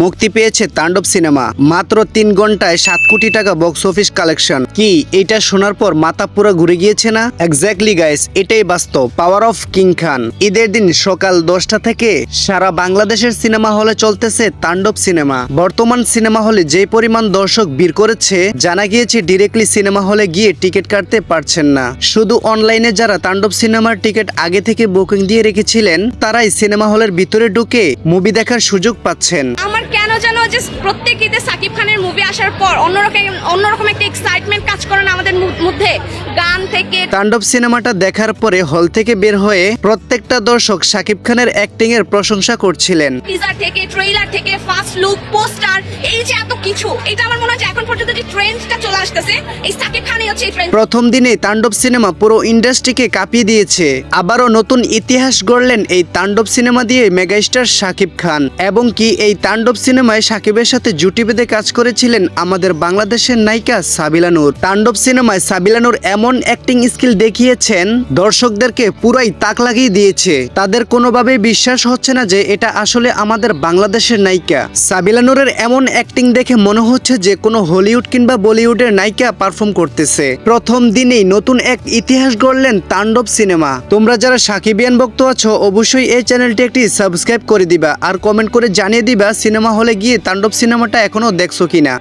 মুক্তি পেয়েছে তাণ্ডব সিনেমা। মাত্র তিন ঘন্টায় সাত কোটি টাকা বক্স অফিস কালেকশন কি এটা শোনার পর মাথা পুরো ঘুরে গিয়েছে না? এক্স্যাক্টলি গাইস এটাই বাস্তব। পাওয়ার অফ কিং খান ঈদের দিন সকাল দশটা থেকে সারা বাংলাদেশের সিনেমা হলে চলতেছে তাণ্ডব সিনেমা। বর্তমান সিনেমা হলে যে পরিমাণ দর্শক ভিড় করেছে, জানা গিয়েছে ডিরেক্টলি সিনেমা হলে গিয়ে টিকিট কাটতে পারছেন না। শুধু অনলাইনে যারা তাণ্ডব সিনেমার টিকিট আগে থেকে বুকিং দিয়ে রেখেছিলেন, তারাই সিনেমা হলের ভিতরে ঢুকে মুভি দেখার সুযোগ পাচ্ছেন। আমার কেন যেন যে প্রত্যেক ঈদে সাকিব খানের মুভি আসার পর অন্যরকম অন্যরকম একটা এক্সাইটমেন্ট কাজ করেন আমাদের মধ্যে। থেকে তাণ্ডব সিনেমাটা দেখার পরে হল থেকে বের হয়ে প্রত্যেকটা দর্শক শাকিব খানের অ্যাক্টিং এর প্রশংসা করছিলেন। টিজার থেকে ট্রেইলার থেকে ফার্স্ট লুক পোস্টার এই যে এত কিছু এটা আমার মনে হয় এখন পর্যন্ত যে ট্রেন্ডটা চলে আসতেছে এই সাকিব খানই হচ্ছে এই ট্রেন্ড প্রথম দিনে তাণ্ডব সিনেমা পুরো ইন্ডাস্ট্রিকে কাঁপিয়ে দিয়েছে। আবারও নতুন ইতিহাস গড়লেন এই তাণ্ডব সিনেমা দিয়ে মেগাস্টার শাকিব খান। এবং কি এই তাণ্ডব সিনেমায় শাকিবের সাথে জুটি বেঁধে কাজ করেছিলেন আমাদের বাংলাদেশের নায়িকা সাবিলানুর তাণ্ডব সিনেমায় সাবিলানুর এমন অ্যাক্টিং স্কিল দেখিয়েছেন, দর্শকদেরকে পুরাই তাক লাগিয়ে দিয়েছে। তাদের কোনোভাবেই বিশ্বাস হচ্ছে না যে এটা আসলে আমাদের বাংলাদেশের নায়িকা। সাবিলা নূরের এমন অ্যাক্টিং দেখে মনে হচ্ছে যে কোনো হলিউড কিংবা বলিউডের নায়িকা পারফর্ম করতেছে। প্রথম দিনেই নতুন এক ইতিহাস গড়লেন তাণ্ডব সিনেমা। তোমরা যারা সাকিবিয়ান ভক্ত আছো, অবশ্যই এই চ্যানেলটি একটি সাবস্ক্রাইব করে দিবা। আর কমেন্ট করে জানিয়ে দিবা, সিনেমা হলে গিয়ে তাণ্ডব সিনেমাটা এখনও দেখছ কিনা।